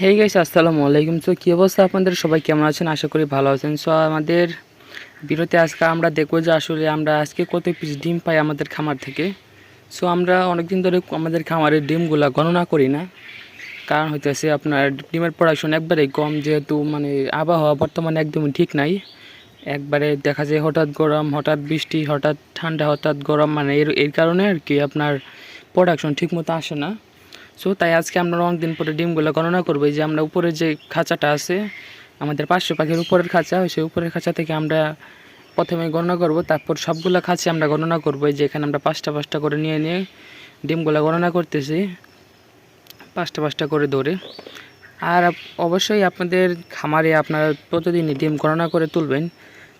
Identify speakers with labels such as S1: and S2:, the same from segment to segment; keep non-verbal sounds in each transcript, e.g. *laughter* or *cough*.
S1: Hey guys আসসালামু আলাইকুম। তো কী অবস্থা আপনাদের? সবাই কেমন আছেন? আশা করি ভালো আছেন। সো আমাদের বিরতে আজকে আমরা দেখব যে আসলে আমরা আজকে কত পিস ডিম পাই আমাদের খামার থেকে। সো আমরা অনেকদিন ধরে আমাদের খামারের ডিমগুলা গণনা করি না। কারণ হইতেছে আপনার ডিমের প্রোডাকশন একবারেই কম, যেহেতু মানে আবহাওয়া বর্তমানে একদমই ঠিক নাই। একবারে দেখা যায় হঠাৎ গরম, হঠাৎ বৃষ্টি, হঠাৎ ঠান্ডা, হঠাৎ গরম মানে এর এর কারণে আর কি আপনার প্রোডাকশন ঠিকমতো আসে না। সো তাই আজকে আমরা অনেকদিন পরে ডিমগুলো গণনা করব। যে আমরা উপরে যে খাঁচাটা আছে, আমাদের পাঁচশো পাখির উপরের খাঁচা সেই উপরের খাঁচা থেকে আমরা প্রথমে গণনা করব। তারপর সবগুলো খাঁচে আমরা গণনা করব। যে এখানে আমরা পাঁচটা পাঁচটা করে নিয়ে নিয়ে ডিমগুলো গণনা করতেছি। পাঁচটা পাঁচটা করে ধরে। আর অবশ্যই আপনাদের খামারে আপনারা প্রতিদিনই ডিম গণনা করে তুলবেন।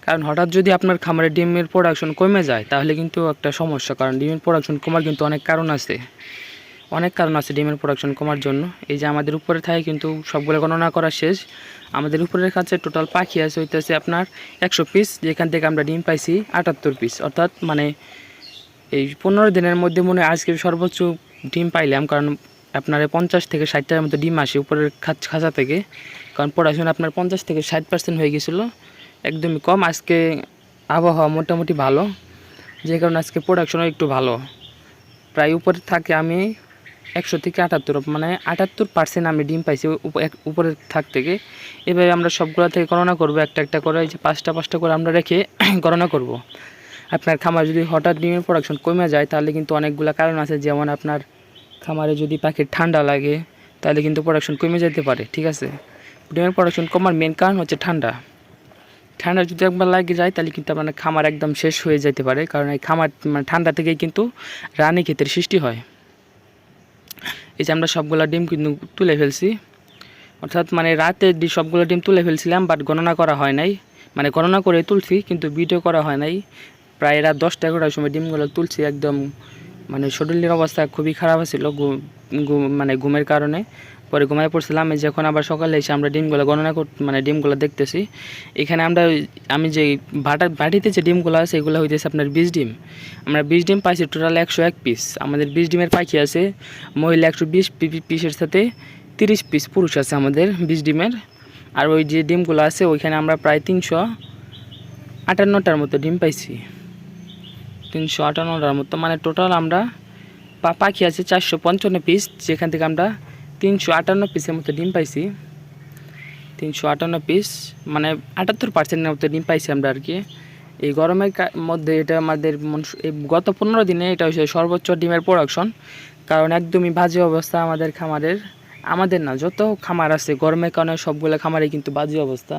S1: কারণ হঠাৎ যদি আপনার খামারে ডিমের প্রোডাকশন কমে যায়, তাহলে কিন্তু একটা সমস্যা। কারণ ডিমের প্রোডাকশন কমার কিন্তু অনেক কারণ আছে। অনেক কারণ আছে ডিমের প্রোডাকশন কমার জন্য। এই যে আমাদের উপরে থাকে কিন্তু সবগুলো গণনা করা শেষ। আমাদের উপরের কাছে টোটাল পাখি আছে, হইতেছে আপনার একশো পিস যেখান থেকে আমরা ডিম পাইছি আটাত্তর পিস অর্থাৎ মানে এই পনেরো দিনের মধ্যে মনে আজকে সর্বোচ্চ ডিম পাইলাম, কারণ আপনার পঞ্চাশ থেকে ষাটটার মতো ডিম আসে উপরের খাঁচ- খাঁচা থেকে। কারণ প্রোডাকশন আপনার পঞ্চাশ থেকে ষাট পার্সেন্ট হয়ে গেছিল, একদমই কম। আজকে আবহাওয়া মোটামুটি ভালো, যে কারণে আজকে প্রোডাকশনও একটু ভালো। প্রায় উপরে থাকে আমি একশো থেকে আটাত্তর মানে আটাত্তর পার্সেন্ট আমি ডিম পাইছি উপ- এক- উপরের থাক থেকে। এভাবে আমরা সবগুলো থেকে গণনা করব, একটা একটা করে যে পাঁচটা পাঁচটা করে আমরা রেখে *clears throat* গণনা করব। আপনার খামার যদি হঠাৎ ডিমের প্রোডাকশন কমে যায়, তাহলে কিন্তু অনেকগুলো কারণ আছে, যেমন আপনার খামারে যদি পাখির ঠান্ডা লাগে, তাহলে কিন্তু প্রোডাকশন কমে যেতে পারে, ঠিক আছে? ডিমের প্রোডাকশন কমার মেন কারণ হচ্ছে ঠান্ডা। ঠান্ডা যদি একবার লাগে যায়, তাহলে কিন্তু আপনার খামার একদম শেষ হয়ে যেতে পারে, কারণ এই খামার মানে ঠান্ডা থেকেই কিন্তু রানী ক্ষেতের সৃষ্টি হয়। এই যে আমরা সবগুলো ডিম কিন্তু তুলে ফেলছি। অর্থাৎ মানে রাতে সবগুলো ডিম তুলে ফেলছিলাম বাট গণনা করা হয় নাই। মানে গণনা করে তুলছি, কিন্তু ভিডিও করা হয় নাই। প্রায় রাত দশটা এগারোটার সময় ডিমগুলো তুলছি একদম মানে শরীরের অবস্থা খুবই খারাপ ছিল মানে ঘুমের কারণে। পরে ঘুমায় পড়ছিলাম, এই যখন আবার সকালে এসে আমরা ডিমগুলো গণনা কর মানে ডিমগুলো দেখতেছি। এখানে আমরা আমি যে ভাটা বাটিতে যে ডিমগুলো আছে, এগুলো হইতেছে আপনার বিশ ডিম। আমরা বিশ ডিম পাইছি টোটাল একশো এক পিস আমাদের বিশ ডিমের পাখি আছে, মহিলা একশো বিশ পিসের সাথে তিরিশ পিস পুরুষ আছে আমাদের বিশ ডিমের। আর ওই যে ডিমগুলো আছে, ওইখানে আমরা প্রায় তিনশো আটান্নটার মতো ডিম পাইছি। তিনশো আটান্নটার মতো মানে টোটাল আমরা পাখি আছে চারশো পঞ্চান্ন পিস যেখান থেকে আমরা তিনশো আটান্ন পিসের মতো ডিম পাইছি। তিনশো আটান্ন পিস মানে আটাত্তর পার্সেন্টের মতো ডিম পাইছি আমরা আর কি এই গরমের মধ্যে এটা আমাদের এই গত পনেরো দিনে এটা হচ্ছে সর্বোচ্চ ডিমের প্রোডাকশন কারণ একদমই বাজে অবস্থা আমাদের খামারের। আমাদের না, যত খামার আছে, গরমের কারণে সবগুলো খামারে কিন্তু বাজে অবস্থা।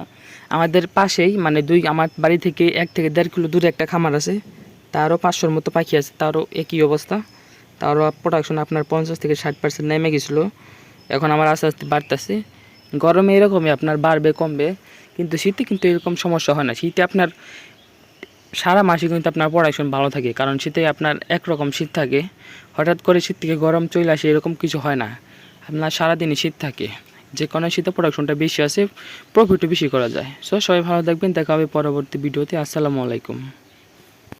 S1: আমাদের পাশেই মানে দুই, আমার বাড়ি থেকে এক থেকে দেড় কিলো দূরে একটা খামার আছে। তারও পাঁচশোর মতো পাখি আছে, তারও একই অবস্থা। তারও প্রোডাকশন আপনার পঞ্চাশ থেকে ষাট পার্সেন্ট নেমে গেছিল। এখন আমার আস্তে আস্তে বাড়তেছে। গরমে এরকমই আপনার বাড়বে, কমবে। কিন্তু শীতে কিন্তু এরকম সমস্যা হয় না। শীতে আপনার সারা মাসে কিন্তু আপনার পড়াশোনা ভালো থাকে। কারণ শীতে আপনার একরকম শীত থাকে। হঠাৎ করে শীত থেকে গরম চলে আসে, এরকম কিছু হয় না। আপনার সারাদিনই শীত থাকে। যে কোনো শীতে প্রোডাকশনটা বেশি আছে প্রফিটও বেশি করা যায়। সো সবাই ভালো থাকবেন। দেখা হবে পরবর্তী ভিডিওতে। আসসালামু আলাইকুম।